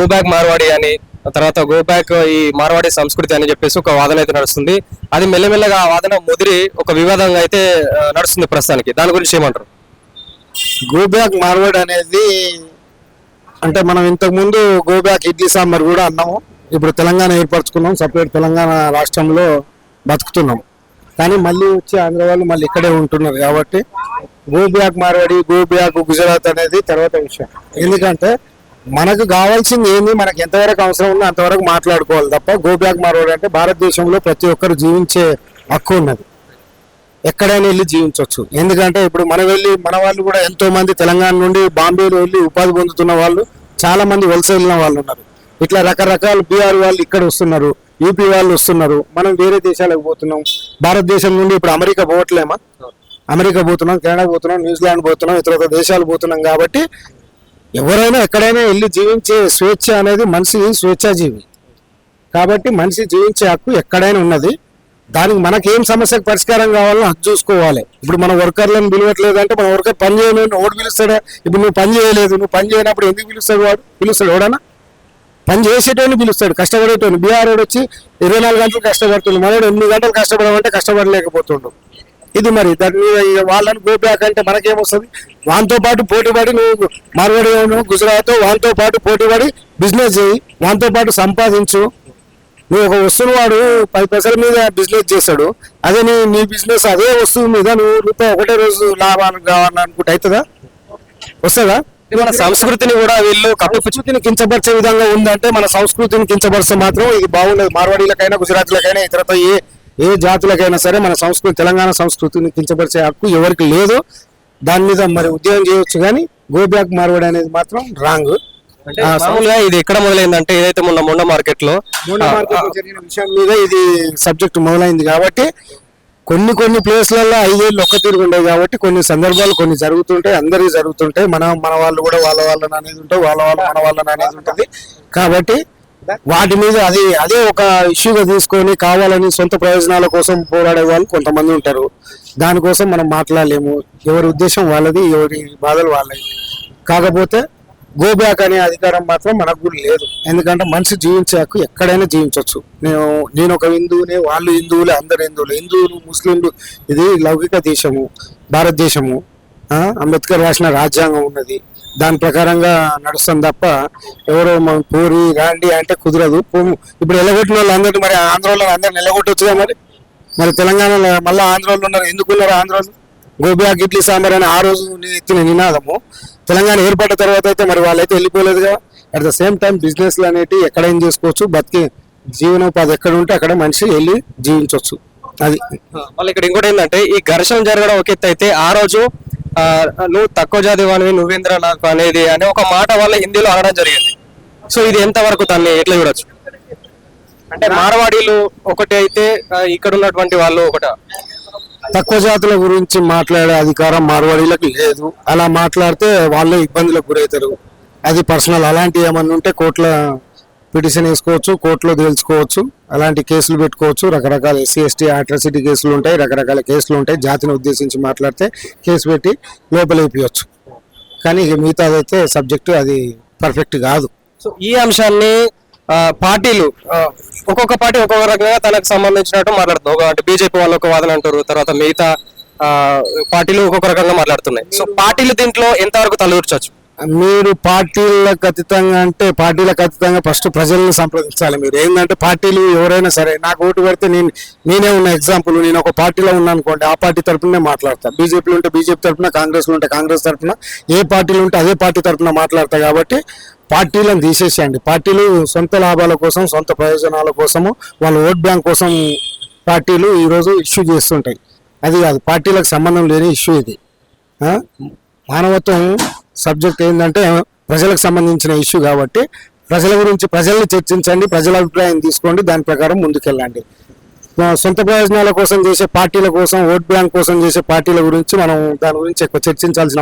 Go back Marwadi అని తర్వాత go back ఈ మార్వాడి సంస్కృతి అని చెప్పేసి ఒక వాదన అయితే నడుస్తుంది. అది మెల్లమెల్లగా ఆ వాదన ముదిరి ఒక వివాదంగా అయితే నడుస్తుంది ప్రస్తుతానికి. దాని గురించి ఏమంటారు? గో బ్యాక్ మార్వాడి అనేది అంటే మనం ఇంతకు ముందు గో బ్యాక్ ఇడ్లీ సాంబార్ కూడా అన్నాము. ఇప్పుడు తెలంగాణ ఏర్పరచుకున్నాం. సపరేట్ తెలంగాణ రాష్ట్రంలో బతుకుతున్నాం. కానీ మళ్ళీ వచ్చి ఆంధ్ర వాళ్ళు మళ్ళీ ఇక్కడే ఉంటున్నారు కాబట్టి go back Marwadi go back Gujarat అనేది తర్వాత విషయం. ఎందుకంటే మనకు కావాల్సింది ఏంది? మనకు ఎంతవరకు అవసరం ఉందో అంతవరకు మాట్లాడుకోవాలి తప్ప గోబ్యాక్ బ్యాక్ అంటే భారతదేశంలో ప్రతి ఒక్కరు జీవించే హక్కు ఉన్నది. ఎక్కడైనా వెళ్ళి జీవించవచ్చు ఎందుకంటే ఇప్పుడు మనం వెళ్ళి మన వాళ్ళు కూడా ఎంతో మంది తెలంగాణ నుండి బాంబేలో వెళ్ళి ఉపాధి పొందుతున్న వాళ్ళు చాలా మంది వలస వెళ్ళిన వాళ్ళు ఉన్నారు. ఇట్లా రకరకాల బీఆర్ వాళ్ళు ఇక్కడ వస్తున్నారు యూపీ వాళ్ళు వస్తున్నారు. మనం వేరే దేశాలకు పోతున్నాం. భారతదేశం నుండి ఇప్పుడు అమెరికా పోవట్లేమా? అమెరికా పోతున్నాం కెనడా పోతున్నాం న్యూజిలాండ్ పోతున్నాం ఇతర దేశాలు పోతున్నాం కాబట్టి ఎవరైనా ఎక్కడైనా వెళ్ళి జీవించే స్వేచ్ఛ అనేది మనిషి స్వేచ్ఛాజీవి. కాబట్టి మనిషి జీవించే హక్కు ఎక్కడైనా ఉన్నది. దానికి మనకేం సమస్యకు పరిష్కారం కావాలో హక్కు చూసుకోవాలి. ఇప్పుడు మన వర్కర్లను పిలవట్లేదు అంటే మన వర్కర్ పని చేయలేదు ఓడి పిలుస్తాడా? ఇప్పుడు నువ్వు పని చేయలేదు నువ్వు పని చేయనప్పుడు ఎందుకు పిలుస్తాడు వాడు? పిలుస్తాడు ఎవడన్నా? పని చేసేటోని పిలుస్తాడు కష్టపడేటోని బీఆర్ వచ్చి ఇరవై నాలుగు గంటలు కష్టపడుతుంది మనోడు ఎనిమిది గంటలు కష్టపడమంటే కష్టపడలేకపోతుండు. ఇది మరి దాని వాళ్ళని గో బ్యాక్ అంటే మనకేమొస్తుంది? వానితో పాటు పోటీపడి నువ్వు మార్వాడి గుజరాత్ వానితో పాటు పోటీపడి బిజినెస్ చేయి వానితో పాటు సంపాదించు. నువ్వు ఒక వస్తువు వాడు పది పైసల మీద బిజినెస్ చేస్తాడు. అదే నీ నీ బిజినెస్ అదే వస్తువు మీద నువ్వు రూపాయి ఒకటే రోజు లాభాలు కావాలని అనుకుంటే అవుతుందా వస్తుందా? మన సంస్కృతిని కూడా వీళ్ళు సంస్కృతిని కించపరిచే విధంగా ఉందంటే మన సంస్కృతిని కించపరిస్తే మాత్రం ఇది బాగుండదు. మార్వాడీలకైనా గుజరాతీలకైనా ఇతరతో ఏ ఏ జాతులకైనా సరే మన సంస్కృతి తెలంగాణ సంస్కృతిని కించపరిచే హక్కు ఎవరికి లేదు దాని మీద మరి ఉద్యోగం చేయొచ్చు కానీ గో బ్యాక్ మార్వాడి అనేది మాత్రం రాంగ్ అంటే మామూలుగా ఇది ఎక్కడ మొదలైందంటే ఏదైతే మొన్న మొండ మార్కెట్లో జరిగిన విషయం మీద ఇది సబ్జెక్ట్ మొదలైంది కాబట్టి కొన్ని కొన్ని ప్లేస్లలో ఐదేళ్ళు ఒక్క తిరిగి ఉండేవి కాబట్టి కొన్ని సందర్భాలు కొన్ని జరుగుతుంటాయి అందరికీ జరుగుతుంటాయి. మన మన వాళ్ళు కూడా వాళ్ళ వాళ్ళని అనేది ఉంటాయి వాళ్ళ వాళ్ళు మన వాళ్ళని అనేది ఉంటుంది. కాబట్టి వాటి మీద అది అదే ఒక ఇష్యూగా తీసుకొని కావాలని సొంత ప్రయోజనాల కోసం పోరాడే వాళ్ళు కొంతమంది ఉంటారు. దానికోసం మనం మాట్లాడలేము. ఎవరి ఉద్దేశం వాళ్ళది ఎవరి బాధలు వాళ్ళవి కాకపోతే గోబ్యాక్ అనే అధికారం మాత్రం మనకు కూడా లేదు. ఎందుకంటే మనిషి జీవించాక ఎక్కడైనా జీవించవచ్చు నేను నేను ఒక హిందువునే వాళ్ళు హిందువులే అందరు హిందువులు. హిందువులు ముస్లింలు ఇది లౌకిక దేశము భారతదేశము అంబేద్కర్ రాసిన రాజ్యాంగం ఉన్నది. దాని ప్రకారంగా నడుస్తుంది తప్ప ఎవరో మనం పూరి రాండి అంటే కుదరదు. ఇప్పుడు ఎలగొట్టిన వాళ్ళు అందరినీ మరి ఆంధ్రలో అందరిని నిలగొట్టొచ్చుగా మరి? మరి తెలంగాణలో మళ్ళీ ఆంధ్రలో ఉన్నారు. ఎందుకు ఉన్నారు ఆంధ్రలో? గోబ్యాక్ గిడ్లీ సాంబార్ అని ఆ రోజు ఎత్తిన నినాదము. తెలంగాణ ఏర్పడ్డ తర్వాత అయితే మరి వాళ్ళైతే వెళ్ళిపోలేదుగా అట్ ద సేమ్ టైం బిజినెస్లు అనేటివి ఎక్కడైనా చేసుకోవచ్చు? బతికి జీవనోపాధి ఎక్కడ ఉంటే అక్కడ మనిషి వెళ్ళి జీవించవచ్చు అది. మళ్ళీ ఇక్కడ ఇంకోటి ఏంటంటే ఈ ఘర్షణ జరగడం ఒక ఎత్తు అయితే ఆ రోజు నువ్వు తక్కువ జాతి వానివి నువ్వేంద్ర నాకు అనేది అనే ఒక మాట వల్ల హిందీలో అనడం జరిగింది. సో ఇది ఎంత వరకు దాన్ని ఎట్లా చూడొచ్చు? అంటే మార్వాడీలు ఒకటి అయితే ఇక్కడ ఉన్నటువంటి వాళ్ళు ఒకట. తక్కువ జాతుల గురించి మాట్లాడే అధికారం మార్వాడీలకు లేదు. అలా మాట్లాడితే వాళ్ళే ఇబ్బందులకు గురవుతారు. అది పర్సనల్. అలాంటి ఏమన్నా ఉంటే కోట్ల పిటిషన్ వేసుకోవచ్చు కోర్టులో తేల్చుకోవచ్చు అలాంటి కేసులు పెట్టుకోవచ్చు. రకరకాల ఎస్సీ ఎస్టీ అట్రాసిటీ కేసులు ఉంటాయి రకరకాల కేసులు ఉంటాయి. జాతిని ఉద్దేశించి మాట్లాడితే కేసు పెట్టి లోపలేపియచ్చు కానీ ఇక మిగతాదైతే సబ్జెక్టు అది పర్ఫెక్ట్ కాదు. సో ఈ అంశాన్ని పార్టీలు ఒక్కొక్క పార్టీ ఒక్కొక్క రకంగా తనకు సంబంధించినట్టు మాట్లాడుతుంది. ఒక అంటే బీజేపీ వాళ్ళు ఒక వాదన అంటారు తర్వాత మిగతా పార్టీలు ఒక్కొక్క రకంగా మాట్లాడుతున్నాయి. సో పార్టీలు దీంట్లో ఎంతవరకు తలదూర్చవచ్చు? మీరు పార్టీలకు అతీతంగా అంటే పార్టీలకు అతీతంగా ఫస్ట్ ప్రజలను సంప్రదించాలి మీరు. ఏంటంటే పార్టీలు ఎవరైనా సరే నాకు ఓటు పెడితే నేను నేనే ఉన్న ఎగ్జాంపుల్ నేను ఒక పార్టీలో ఉన్నాను అనుకోండి ఆ పార్టీ తరఫునే మాట్లాడతాను బీజేపీలు ఉంటే బీజేపీ తరపున కాంగ్రెస్లో ఉంటే కాంగ్రెస్ తరపున ఏ పార్టీలు ఉంటే అదే పార్టీ తరపున మాట్లాడతా కాబట్టి పార్టీలను తీసేసేయండి. పార్టీలు సొంత లాభాల కోసం సొంత ప్రయోజనాల కోసము వాళ్ళ ఓట్ బ్యాంక్ కోసం పార్టీలు ఈరోజు ఇష్యూ చేస్తుంటాయి. అది కాదు పార్టీలకు సంబంధం లేని ఇష్యూ ఇది. మానవత్వం సబ్జెక్ట్ ఏంటంటే ప్రజలకు సంబంధించిన ఇష్యూ కాబట్టి ప్రజల గురించి ప్రజల్ని చర్చించండి ప్రజల అభిప్రాయం తీసుకోండి దాని ప్రకారం ముందుకెళ్ళండి. సొంత ప్రయోజనాల కోసం చేసే పార్టీల కోసం ఓట్ బ్యాంక్ కోసం చేసే పార్టీల గురించి మనం దాని గురించి ఎక్కువ చర్చించాల్సిన